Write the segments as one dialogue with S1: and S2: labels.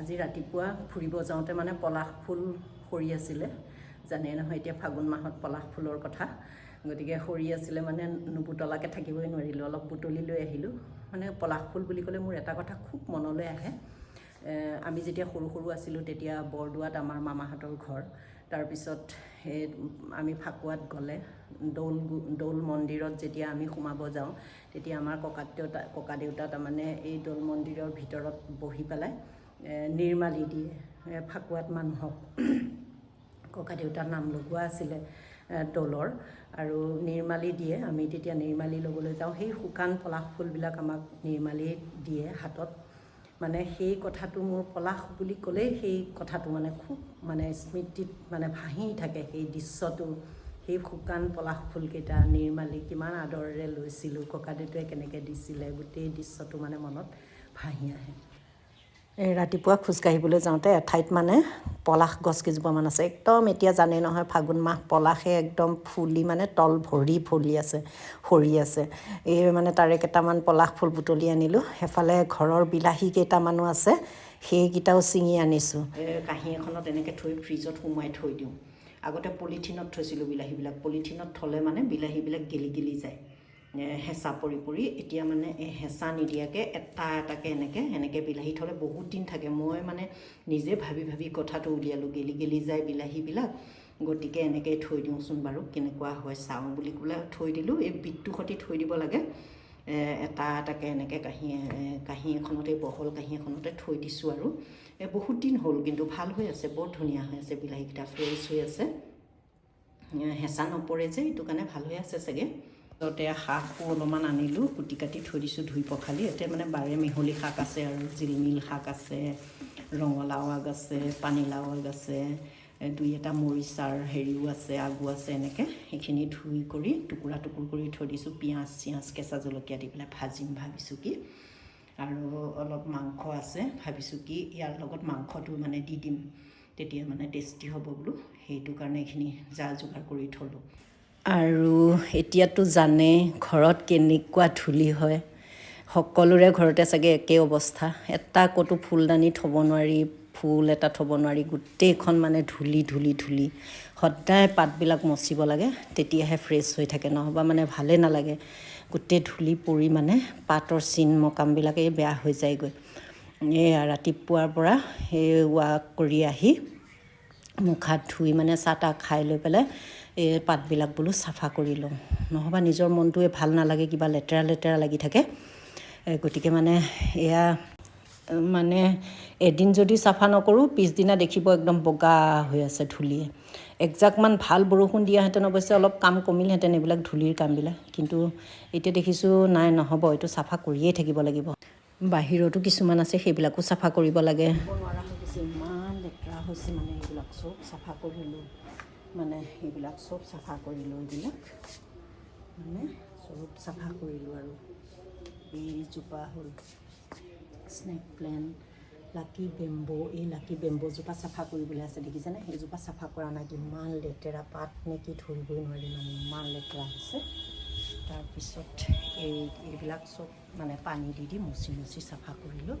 S1: আজি ৰাতিপুৱা ফুৰিব যাওঁতে মানে পলাশ ফুল সৰি আছিলে। জানেই নহয় এতিয়া ফাগুণ মাহত পলাশ ফুলৰ কথা। গতিকে সৰি আছিলে মানে নুবুটলাকৈ থাকিবই নোৱাৰিলোঁ অলপ বুটলি লৈ আহিলোঁ। মানে পলাশ ফুল বুলি ক'লে মোৰ এটা কথা খুব মনলৈ আহে। আমি যেতিয়া সৰু সৰু আছিলোঁ তেতিয়া বৰদোৱাত আমাৰ মামাহঁতৰ ঘৰ। তাৰপিছত সেই আমি ফাকুৱাত গ'লে দৌল দৌল মন্দিৰত যেতিয়া আমি সোমাব যাওঁ তেতিয়া আমাৰ ককা দেউতা ককা দেউতা তাৰমানে এই দৌল মন্দিৰৰ ভিতৰত বহি পেলাই নিৰ্মালি দিয়ে ফাকুৱাত মানুহক। ককা দেউতাৰ নাম লগোৱা আছিলে এ, দৌলৰ আৰু নিৰ্মালি দিয়ে আমি তেতিয়া নিৰ্মালি ল'বলৈ যাওঁ। সেই শুকান পলাশ ফুলবিলাক আমাক নিৰ্মালি দিয়ে হাতত। মানে সেই কথাটো মোৰ পলাশ বুলি ক'লেই সেই কথাটো মানে খুব মানে স্মৃতিত মানে ভাহি থাকে সেই দৃশ্যটো। সেই শুকান পলাশ ফুলকেইটা নিৰ্মালি কিমান আদৰেৰে লৈছিলোঁ ককা দেউতাই কেনেকৈ দিছিলে গোটেই দৃশ্যটো মানে মনত ভাহি আহে। ৰাতিপুৱা খোজকাঢ়িবলৈ যাওঁতে এঠাইত মানে পলাশ গছ কেইজোপামান আছে। একদম এতিয়া জানেই নহয় ফাগুণ মাহ পলাশে একদম ফুলি মানে তল ভৰি ফুলি আছে সৰি আছে। এই মানে তাৰে কেইটামান পলাশ ফুল বুটলি আনিলোঁ। সেইফালে ঘৰৰ বিলাহী কেইটামানো আছে সেইকেইটাও ছিঙি আনিছোঁ। কাঁহী এখনত এনেকৈ থৈ ফ্ৰিজত সোমোৱাই থৈ দিওঁ। আগতে পলিথিনত থৈছিলোঁ বিলাহীবিলাক। পলিথিনত থ'লে মানে বিলাহীবিলাক গেলি গেলি যায়। হেঁচা পৰি পৰি এতিয়া মানে হেঁচা নিদিয়াকৈ এটা এটাকৈ এনেকৈ এনেকৈ বিলাহী থ'লে বহুত দিন থাকে। মই মানে নিজে ভাবি ভাবি কথাটো উলিয়ালোঁ গেলি গেলি যায় বিলাহীবিলাক। গতিকে এনেকৈ থৈ দিওঁচোন বাৰু কেনেকুৱা হয় চাওঁ বুলি ক'লে থৈ দিলোঁ এই বিটটো সৈতে থৈ দিব লাগে। এটা এটাকৈ এনেকৈ কাঁহী কাঁহী এখনতে বহল কাঁহী এখনতে থৈ দিছোঁ আৰু। বহুত দিন হ'ল কিন্তু ভাল হৈ আছে বৰ ধুনীয়া হৈ আছে বিলাহীকেইটা ফ্ৰেছ হৈ আছে। হেঁচা নপৰে যে এইটো কাৰণে ভাল হৈ আছে চাগে। তাতে শাকো অলপমান আনিলোঁ কুটি কাটি থৈ দিছোঁ ধুই পখালি। এতিয়া মানে বাৰে মিহলি শাক আছে আৰু জিলমিল শাক আছে ৰঙালাও আগ আছে পানীলাও আগ আছে দুই এটা মৰিচাৰ হেৰিও আছে আগু আছে এনেকৈ সেইখিনি ধুই কৰি টুকুৰা টুকুৰ কৰি থৈ দিছোঁ পিঁয়াজ চিয়াজ কেঁচা জলকীয়া দি পেলাই ভাজিম ভাবিছোঁ কি। আৰু অলপ মাংস আছে ভাবিছোঁ কি ইয়াৰ লগত মাংসটো মানে দি দিম তেতিয়া মানে টেষ্টি হ'ব বোলো সেইটো কাৰণে এইখিনি যা যোগাৰ কৰি থ'লোঁ। আৰু এতিয়াতো জানে ঘৰত কেনেকুৱা ধূলি হয়। সকলোৰে ঘৰতে চাগে একেই অৱস্থা। এটা ক'তো ফুলদানি থ'ব নোৱাৰি ফুল এটা থ'ব নোৱাৰি গোটেইখন মানে ধূলি ধূলি ধূলি। সদায় পাতবিলাক মচিব লাগে তেতিয়াহে ফ্ৰেছ হৈ থাকে নহ'বা মানে ভালেই নালাগে। গোটেই ধূলি পৰি মানে পাতৰ চিন মকামবিলাকেই বেয়া হৈ যায়গৈ। এয়া ৰাতিপুৱাৰ পৰা সেই ৱাক কৰি আহি মুখ হাত ধুই মানে চাহ তাহ খাই লৈ পেলাই এই পাতবিলাক বোলো চাফা কৰি লওঁ। নহ'বা নিজৰ মনটোৱে ভাল নালাগে কিবা লেতেৰা লেতেৰা লাগি থাকে। গতিকে মানে এয়া মানে এদিন যদি চাফা নকৰোঁ পিছদিনা দেখিব একদম বগা হৈ আছে ধূলিয়ে একজাকমান ভাল বৰষুণ দিয়াহেঁতেন অৱশ্যে অলপ কাম কমিলহেঁতেন এইবিলাক ধূলিৰ কামবিলাক। কিন্তু এতিয়া দেখিছোঁ নাই নহ'ব এইটো চাফা কৰিয়েই থাকিব লাগিব। বাহিৰতো কিছুমান আছে সেইবিলাকো চাফা কৰিব লাগে। নোৱাৰা হৈ গৈছে ইমান লেতেৰা হৈছে মানে এইবিলাক চব চাফা কৰিলোঁ মানে এইবিলাক চব চাফা কৰিলোঁ এইবিলাক মানে চব চাফা কৰিলোঁ আৰু। এইজোপা হ'ল স্নেক প্লেন লাকি বেম্বো এই লাকি বেম্ব'জোপা চাফা কৰিবলৈ আছে দেখিছেনে? সেইজোপা চাফা কৰা নাই কিমান লেতেৰা পাত নেকি ধৰিবই নোৱাৰি মানে ইমান লেতেৰা হৈছে। তাৰপিছত এই এইবিলাক চব মানে পানী দি দি মচি মচি চাফা কৰিলোঁ।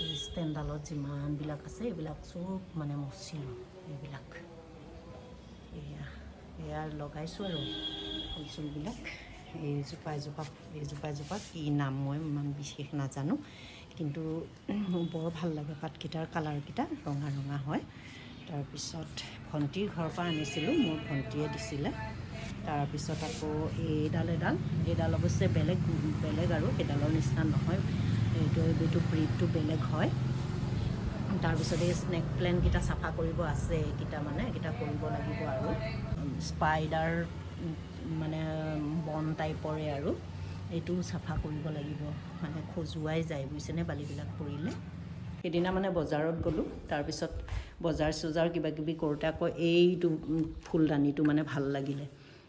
S1: এই ষ্টেণ্ডালত যিমানবিলাক আছে এইবিলাক চব মানে মচিলোঁ এইবিলাক। এয়া লগাইছোঁ আৰু ফুল চুলবিলাক এইজোপা এজোপা এইজোপা এজোপা কি নাম মই ইমান বিশেষ নাজানো কিন্তু বৰ ভাল লাগে পাতকেইটাৰ কালাৰকেইটা ৰঙা ৰঙা হয় তাৰপিছত ভণ্টিৰ ঘৰৰ পৰা আনিছিলোঁ মোৰ ভণ্টিয়ে দিছিলে তাৰপিছত আকৌ এইডাল এডাল এইডাল অৱশ্যে বেলেগ বেলেগ আৰু সেইডালৰ নিচিনা নহয় এইটো এইটো ব্ৰীডটো বেলেগ হয় তাৰপিছত স্নেক প্লেনকেইটা চাফা কৰিব আছে এইকেইটা মানে এইকেইটা কৰিব লাগিব আৰু। স্পাইডাৰ মানে বন টাইপৰে আৰু। এইটোও চাফা কৰিব লাগিব। মানে খজুৱাই যায় বুজিছেনে? বালিবিলাক পৰিলে। সেইদিনা মানে বজাৰত গ'লোঁ। তাৰপিছত বজাৰ চজাৰ কিবা কিবি কৰোঁতে আকৌ এইটো ফুলদানিটো মানে ভাল লাগিলে।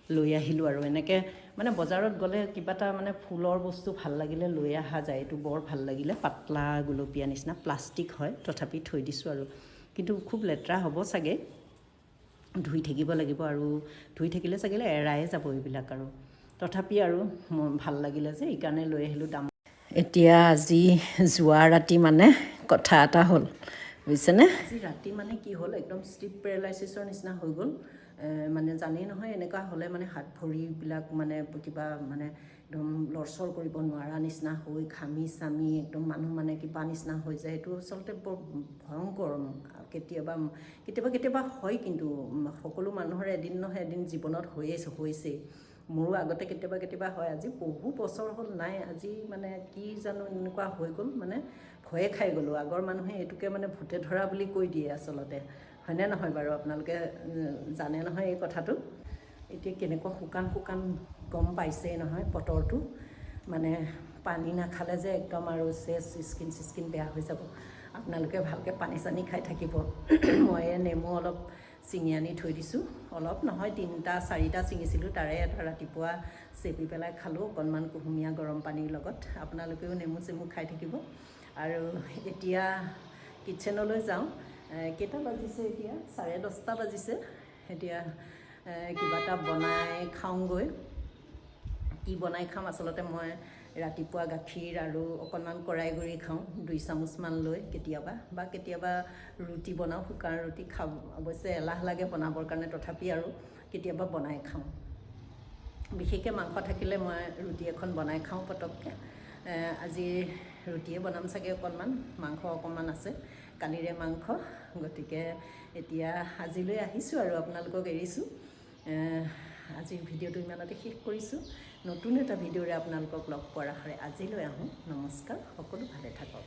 S1: লৈ আহিলোঁ আৰু। এনেকৈ মানে বজাৰত গ'লে কিবা এটা মানে ফুলৰ বস্তু ভাল লাগিলে লৈ অহা যায়। এইটো বৰ ভাল লাগিলে পাতলা গুলপীয়া নিচিনা প্লাষ্টিক হয় তথাপি থৈ দিছোঁ আৰু। কিন্তু খুব লেতেৰা হ'ব চাগে। ধুই থাকিব লাগিব আৰু ধুই থাকিলে চাগে এৰাই যাব এইবিলাক আৰু। তথাপি আৰু মোৰ ভাল লাগিলে যে সেইকাৰণে লৈ আহিলোঁ দাম। এতিয়া আজি যোৱা ৰাতি মানে কথা এটা হ'ল। বুজিছেনে? আজি ৰাতি মানে কি হ'ল একদম শ্লিপ পেৰালাইচিছৰ নিচিনা হৈ গ'ল। মানে জানেই নহয় এনেকুৱা হ'লে মানে হাত ভৰিবিলাক মানে কিবা মানে একদম লৰচৰ কৰিব নোৱাৰা নিচিনা হৈ ঘামি চামি একদম মানুহ মানে কিবা নিচিনা হৈ যায়। এইটো আচলতে বৰ ভয়ংকৰ কেতিয়াবা কেতিয়াবা কেতিয়াবা হয় কিন্তু সকলো মানুহৰ এদিন নহয় এদিন জীৱনত হৈয়ে হৈছেই। মোৰো আগতে কেতিয়াবা কেতিয়াবা হয় আজি বহু বছৰ হ'ল নাই আজি মানে কি জানো এনেকুৱা হৈ গ'ল মানে ভয়ে খাই গ'লোঁ। আগৰ মানুহে এইটোকে মানে ভূতে ধৰা বুলি কৈ দিয়ে আচলতে। হয়নে নহয় বাৰু? আপোনালোকে জানে নহয় এই কথাটো? এতিয়া কেনেকুৱা শুকান শুকান গম পাইছেই নহয় বতৰটো। মানে পানী নাখালে যে একদম আৰু চেচ স্কিন চিস্কিন বেয়া হৈ যাব। আপোনালোকে ভালকৈ পানী চানী খাই থাকিব। মই নেমু অলপ ছিঙি আনি থৈ দিছোঁ। অলপ নহয় তিনিটা চাৰিটা ছিঙিছিলোঁ তাৰে এটা ৰাতিপুৱা চেপি পেলাই খালোঁ অকণমান কুহুমীয়া গৰম পানীৰ লগত। আপোনালোকেও নেমু চেমু খাই থাকিব। আৰু এতিয়া কিটচেনলৈ যাওঁ। কেইটা বাজিছে এতিয়া? চাৰে দহটা বাজিছে। এতিয়া কিবা এটা বনাই খাওঁগৈ। কি বনাই খাম? আচলতে মই ৰাতিপুৱা গাখীৰ আৰু অকণমান কৰাই গুড়ি খাওঁ দুই চামুচমান লৈ কেতিয়াবা বা কেতিয়াবা ৰুটি বনাওঁ শুকান ৰুটি খাব অৱশ্যে এলাহ লাগে বনাবৰ কাৰণে তথাপি আৰু কেতিয়াবা বনাই খাওঁ। বিশেষকৈ মাংস থাকিলে মই ৰুটি এখন বনাই খাওঁ পটককৈ। আজি ৰুটিয়ে বনাম চাগে অকণমান মাংস অকণমান আছে কালিৰে মাংস। গতিকে এতিয়া আজিলৈ আহিছোঁ আৰু আপোনালোকক এৰিছোঁ। আজিৰ ভিডিঅ'টো ইমানতে শেষ কৰিছোঁ। নতুন এটা ভিডিঅ'ৰে আপোনালোকক লগ পোৱাৰ আশাৰে আজিলৈ আহোঁ। নমস্কাৰ, সকলো ভালে থাকক।